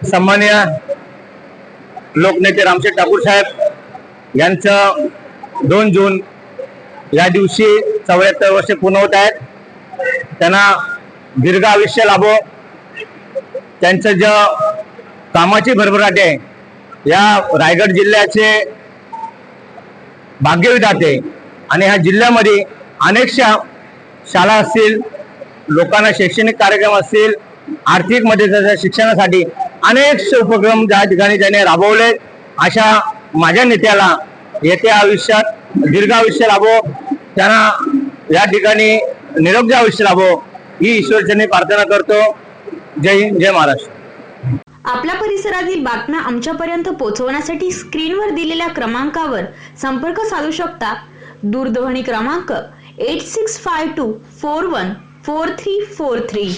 सन्मान्य लोकनेते रामशेठ ठाकूर साहेब यांचं दोन जून या दिवशी चौऱ्याहत्तर वर्षे पूर्ण होत आहेत. त्यांना दीर्घ आयुष्य लाभो. त्यांचं ज कामाची भरभराट आहे या रायगड जिल्ह्याचे भाग्यविधाते आणि ह्या जिल्ह्यामध्ये अनेक शा शाळा असतील लोकांना शैक्षणिक कार्यक्रम असतील आर्थिक मदतीच्या शिक्षणासाठी अनेक उपक्रम ज्या ठिकाणी त्याने राबवले. अशा माझ्या नेत्याला येत्या आयुष्यात दीर्घ आयुष्य लाभो त्यांना या ठिकाणी निरोगी आयुष्य लाभो ही ईश्वरचरणी प्रार्थना करतो. जय हिंद जय महाराष्ट्र. आपल्या परिसरातील बातम्या आमच्यापर्यंत पोहोचवण्यासाठी स्क्रीनवर दिलेल्या क्रमांकावर संपर्क साधू शकता. दूरध्वनी क्रमांक eight six five two four one four three four three